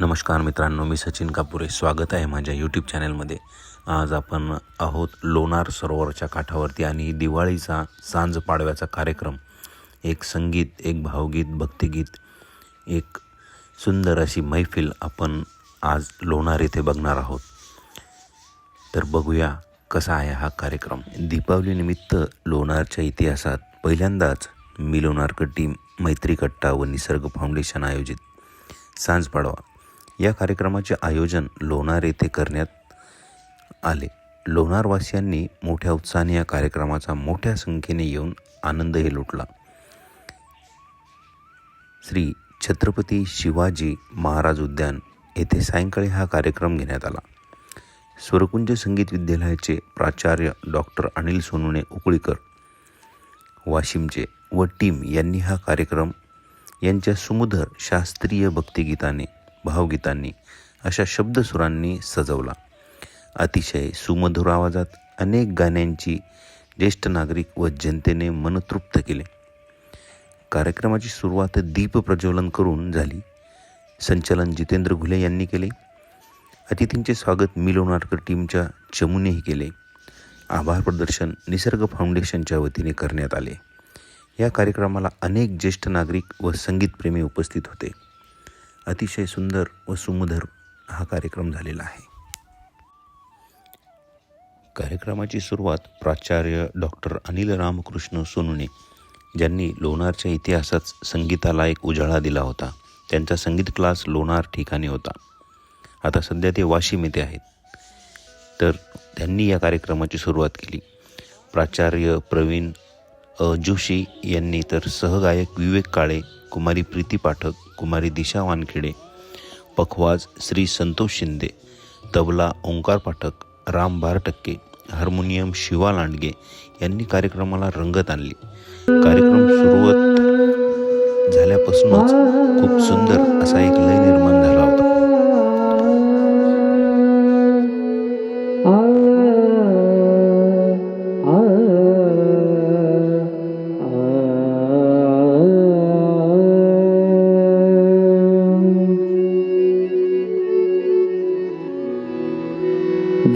नमस्कार मित्रांनो मी सचिन कापुरे. स्वागत आहे माझ्या यूट्यूब चॅनलमध्ये आज आपण आहोत लोणार सरोवरच्या काठावरती आणि दिवाळीचा सांज पाडव्याचा कार्यक्रम. एक संगीत एक भावगीत भक्तिगीत एक सुंदर अशी मैफिल आपण आज लोणार येथे बघणार आहोत. तर बघूया कसा आहे हा कार्यक्रम. दीपावलीनिमित्त लोणारच्या इतिहासात पहिल्यांदाच मी लोणारकर टीम मैत्री कट्टा व निसर्ग फाउंडेशन आयोजित. सांज पाडवा. या कार्यक्रमाचे आयोजन लोणार येथे करण्यात आले. लोणारवासियांनी मोठ्या उत्साहाने या कार्यक्रमाचा मोठ्या संख्येने येऊन आनंदही लुटला. श्री छत्रपती शिवाजी महाराज उद्यान येथे सायंकाळी हा कार्यक्रम घेण्यात आला. स्वरकुंज संगीत विद्यालयाचे प्राचार्य डॉक्टर अनिल सोनुने उकळीकर वाशिमचे व टीम यांनी हा कार्यक्रम यांच्या सुमधर शास्त्रीय भक्तिगीताने भावगीतांनी अशा शब्दसुरांनी सजवला. अतिशय सुमधुर आवाजात अनेक गाण्यांची ज्येष्ठ नागरिक व जनतेने मनतृप्त केले. कार्यक्रमाची सुरुवात दीप प्रज्वलन करून झाली. संचलन जितेंद्र घुले यांनी केले. अतिथींचे स्वागत मिलोनाटकर टीमच्या चमूनेही केले. आभार प्रदर्शन निसर्ग फाउंडेशनच्या वतीने करण्यात आले. या कार्यक्रमाला अनेक ज्येष्ठ नागरिक व संगीतप्रेमी उपस्थित होते. अतिशय सुंदर व सुमधुर हा कार्यक्रम झालेला आहे. कार्यक्रमाची सुरुवात प्राचार्य डॉक्टर अनिल रामकृष्ण सोनुने ज्यांनी लोणारच्या इतिहासात संगीताला एक उजाळा दिला होता. त्यांचा संगीत क्लास लोणार ठिकाणी होता. आता सध्या ते वाशिम येथे आहेत. तर त्यांनी या कार्यक्रमाची सुरुवात केली. प्राचार्य प्रवीण अ जोशी यांनी तर सहगायक विवेक काळे कुमारी प्रीती पाठक कुमारी दिशा वानखेडे पखवाज श्री संतोष शिंदे तबला ओंकार पाठक राम बारटक्के हार्मोनियम शिवा लांडगे यांनी कार्यक्रमाला रंगत आणली. कार्यक्रम सुरुवात झाल्यापासूनच खूप सुंदर असा एक लय निर्माण झाला.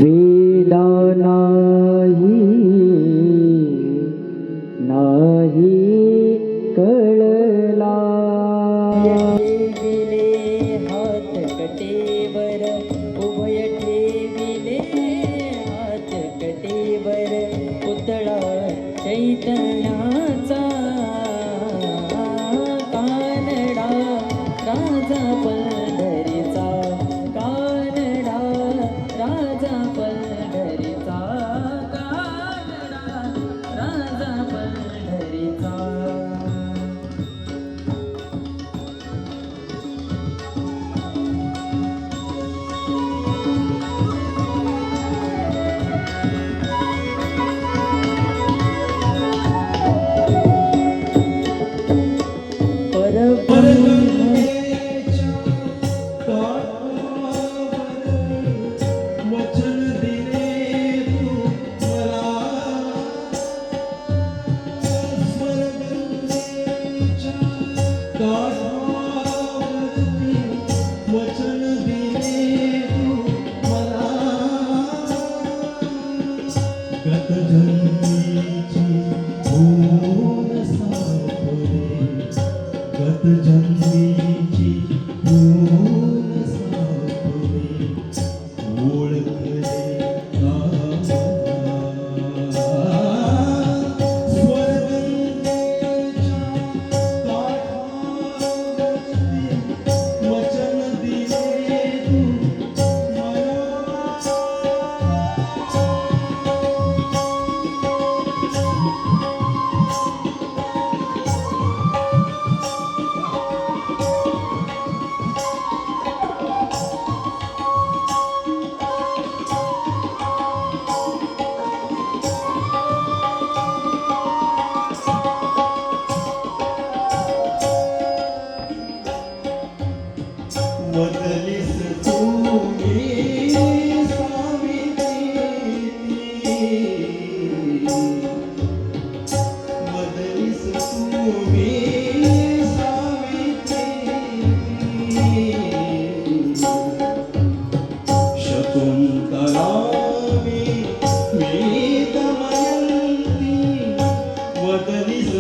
वेदानाहि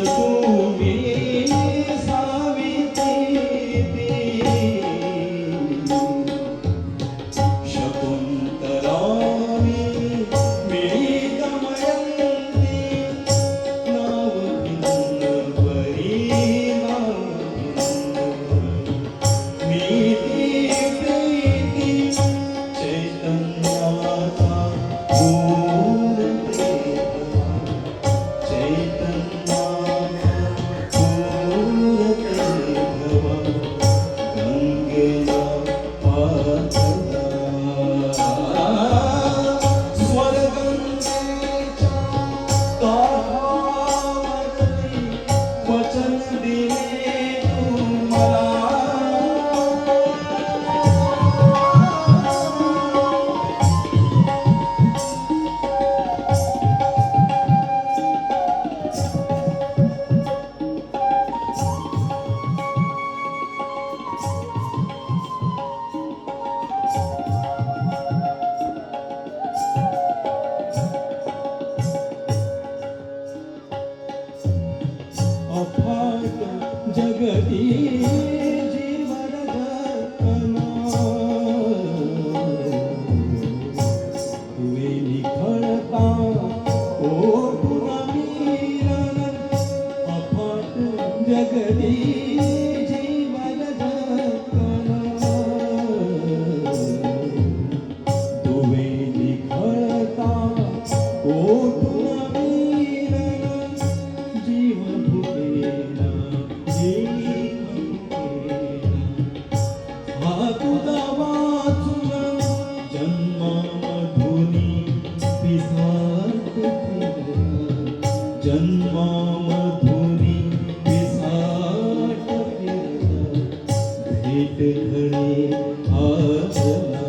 tu மலர்களே ஆசனா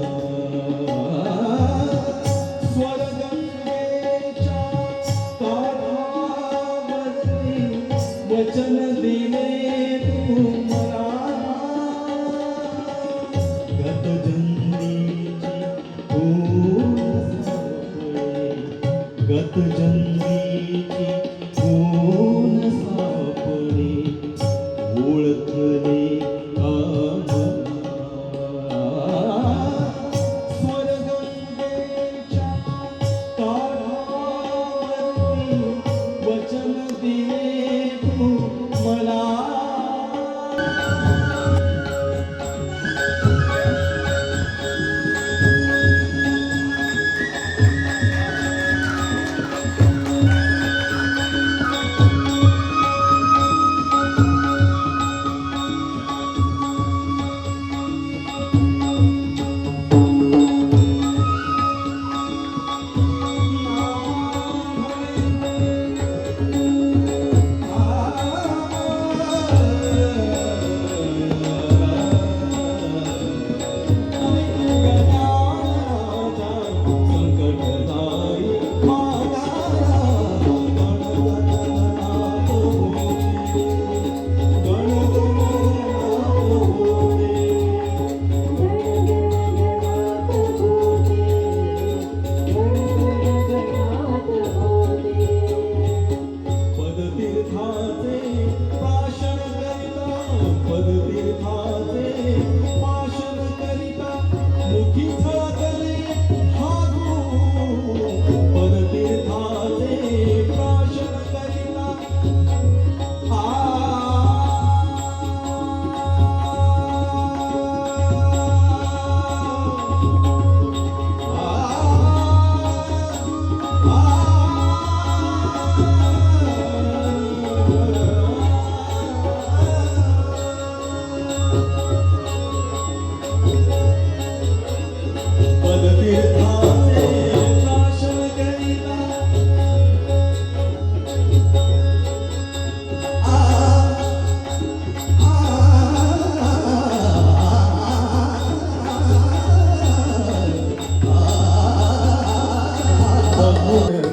Yeah.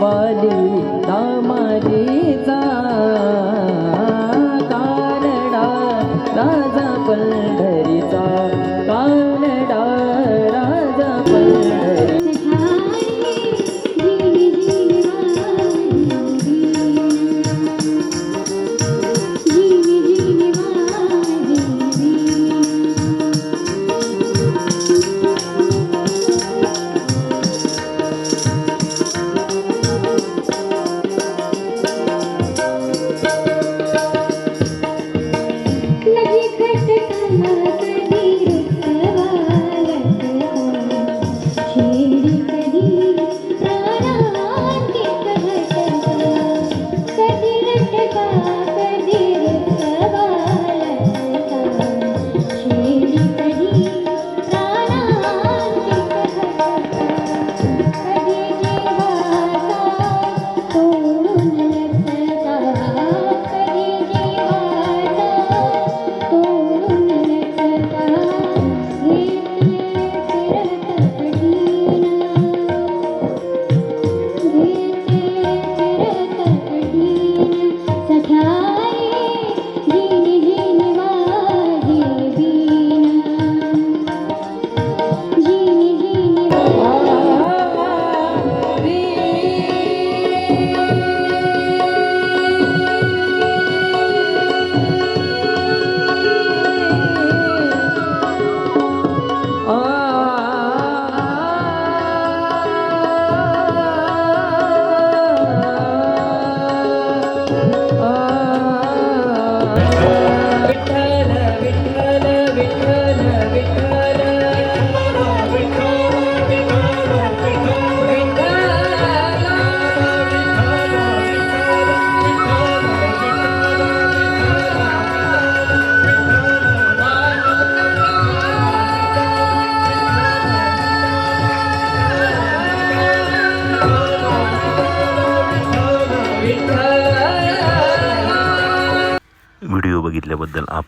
बाली दामाली जा.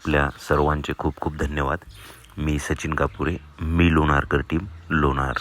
आपल्या सर्वांचे खूप खूप धन्यवाद. मी सचिन कापुरे मी लोणारकर टीम लोणार.